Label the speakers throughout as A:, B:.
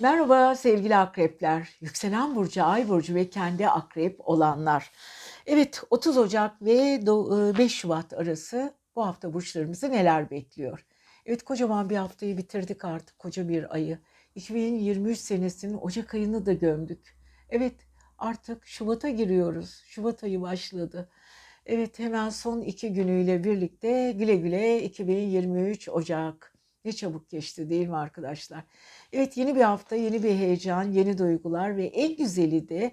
A: Merhaba sevgili akrepler, yükselen burcu, ay burcu ve kendi akrep olanlar. Evet 30 Ocak ve do- e, 5 Şubat arası bu hafta burçlarımızı neler bekliyor? Evet kocaman bir haftayı bitirdik artık koca bir ayı. 2023 senesinin Ocak ayını da gömdük. Evet artık Şubat'a giriyoruz. Şubat ayı başladı. Evet hemen son iki günüyle birlikte güle güle 2023 Ocak. Ne çabuk geçti değil mi arkadaşlar? Evet yeni bir hafta, yeni bir heyecan, yeni duygular ve en güzeli de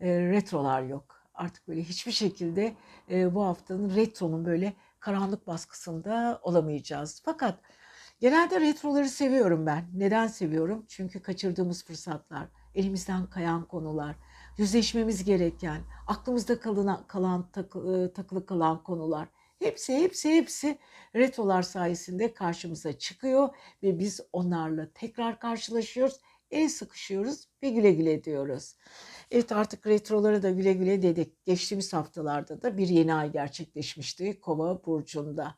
A: e, retrolar yok. Artık böyle hiçbir şekilde e, bu haftanın retronun böyle karanlık baskısında olamayacağız. Fakat genelde retroları seviyorum ben. Neden seviyorum? Çünkü kaçırdığımız fırsatlar, elimizden kayan konular, yüzleşmemiz gereken, aklımızda kalan, kalan takı- e, takılı kalan konular. Hepsi hepsi hepsi retrolar sayesinde karşımıza çıkıyor ve biz onlarla tekrar karşılaşıyoruz, el sıkışıyoruz ve güle güle diyoruz. Evet artık retrolara da güle güle dedik. Geçtiğimiz haftalarda da bir yeni ay gerçekleşmişti Kova burcunda.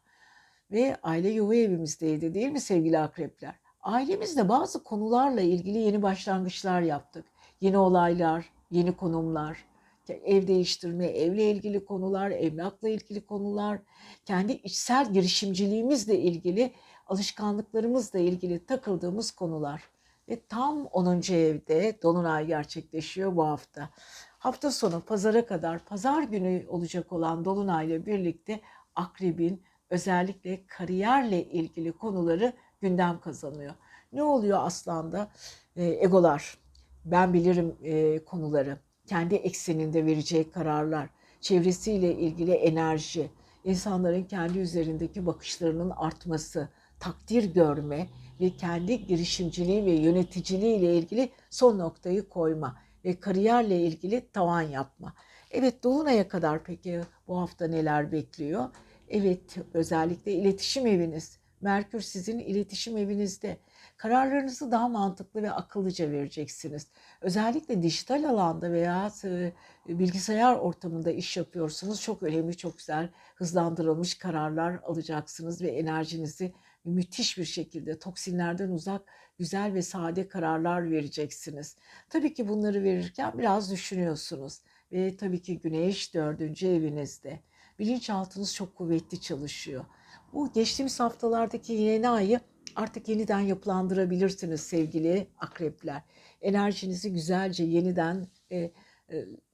A: Ve aile yuva evimizdeydi değil mi sevgili akrepler? Ailemizde bazı konularla ilgili yeni başlangıçlar yaptık. Yeni olaylar, yeni konumlar, ev değiştirme, evle ilgili konular, emlakla ilgili konular, kendi içsel girişimciliğimizle ilgili, alışkanlıklarımızla ilgili takıldığımız konular. Ve tam 10. evde Dolunay gerçekleşiyor bu hafta. Hafta sonu pazara kadar, pazar günü olacak olan Dolunay ile birlikte Akrebin özellikle kariyerle ilgili konuları gündem kazanıyor. Ne oluyor aslanda? Ee, egolar, ben bilirim e, konuları, kendi ekseninde vereceği kararlar, çevresiyle ilgili enerji, insanların kendi üzerindeki bakışlarının artması, takdir görme ve kendi girişimciliği ve yöneticiliği ile ilgili son noktayı koyma ve kariyerle ilgili tavan yapma. Evet Dolunay'a kadar peki bu hafta neler bekliyor? Evet özellikle iletişim eviniz. Merkür sizin iletişim evinizde. Kararlarınızı daha mantıklı ve akıllıca vereceksiniz. Özellikle dijital alanda veya e, bilgisayar ortamında iş yapıyorsunuz. Çok önemli, çok güzel hızlandırılmış kararlar alacaksınız ve enerjinizi müthiş bir şekilde toksinlerden uzak güzel ve sade kararlar vereceksiniz. Tabii ki bunları verirken biraz düşünüyorsunuz ve tabii ki güneş dördüncü evinizde. Bilinçaltınız çok kuvvetli çalışıyor. Bu geçtiğimiz haftalardaki yeni ayı artık yeniden yapılandırabilirsiniz sevgili akrepler. Enerjinizi güzelce yeniden e, e,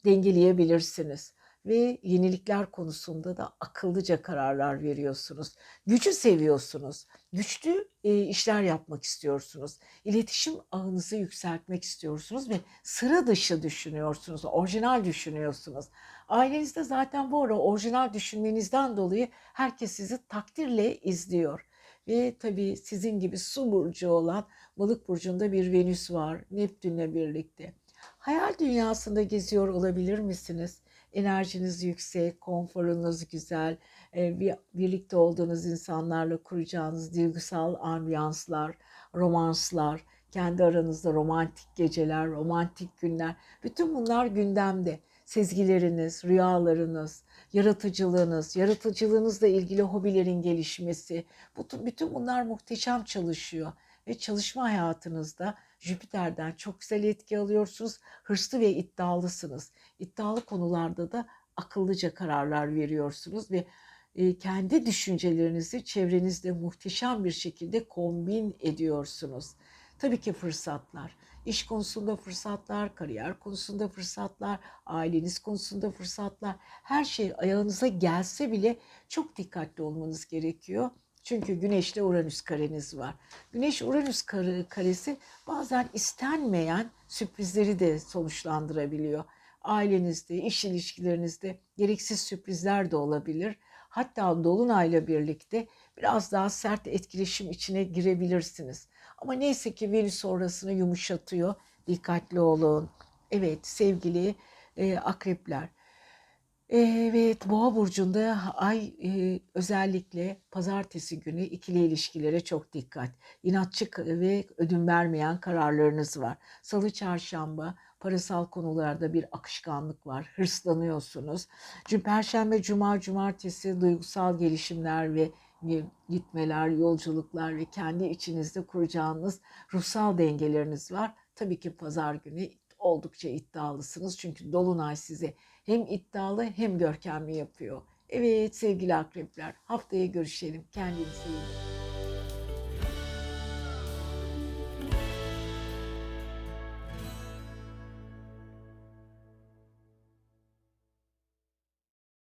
A: dengeleyebilirsiniz ve yenilikler konusunda da akıllıca kararlar veriyorsunuz. Gücü seviyorsunuz. Güçlü e, işler yapmak istiyorsunuz. İletişim ağınızı yükseltmek istiyorsunuz ve sıra dışı düşünüyorsunuz. Orijinal düşünüyorsunuz. Ailenizde zaten bu ara orijinal düşünmenizden dolayı herkes sizi takdirle izliyor. Ve tabii sizin gibi su burcu olan balık burcunda bir Venüs var Neptünle birlikte. Hayal dünyasında geziyor olabilir misiniz? Enerjiniz yüksek, konforunuz güzel, e, bir, birlikte olduğunuz insanlarla kuracağınız duygusal ambiyanslar, romanslar, kendi aranızda romantik geceler, romantik günler, bütün bunlar gündemde. Sezgileriniz, rüyalarınız, yaratıcılığınız, yaratıcılığınızla ilgili hobilerin gelişmesi, bütün bunlar muhteşem çalışıyor. Ve çalışma hayatınızda Jüpiter'den çok güzel etki alıyorsunuz. Hırslı ve iddialısınız. İddialı konularda da akıllıca kararlar veriyorsunuz ve e, kendi düşüncelerinizi çevrenizde muhteşem bir şekilde kombin ediyorsunuz. Tabii ki fırsatlar. İş konusunda fırsatlar, kariyer konusunda fırsatlar, aileniz konusunda fırsatlar. Her şey ayağınıza gelse bile çok dikkatli olmanız gerekiyor. Çünkü Güneş'le Uranüs kareniz var. Güneş-Uranüs karesi bazen istenmeyen sürprizleri de sonuçlandırabiliyor. Ailenizde, iş ilişkilerinizde gereksiz sürprizler de olabilir. Hatta Dolunay'la birlikte biraz daha sert etkileşim içine girebilirsiniz. Ama neyse ki Venüs sonrasını yumuşatıyor. Dikkatli olun. Evet sevgili e, akrepler. Evet, Boğa burcunda ay e, özellikle pazartesi günü ikili ilişkilere çok dikkat. İnatçı ve ödün vermeyen kararlarınız var. Salı, çarşamba parasal konularda bir akışkanlık var. Hırslanıyorsunuz. Perşembe, cuma, cumartesi duygusal gelişimler ve gitmeler, yolculuklar ve kendi içinizde kuracağınız ruhsal dengeleriniz var. tabii ki pazar günü oldukça iddialısınız. Çünkü Dolunay size hem iddialı hem görkemli yapıyor. Evet sevgili akrepler haftaya görüşelim. Kendinize iyi bakın.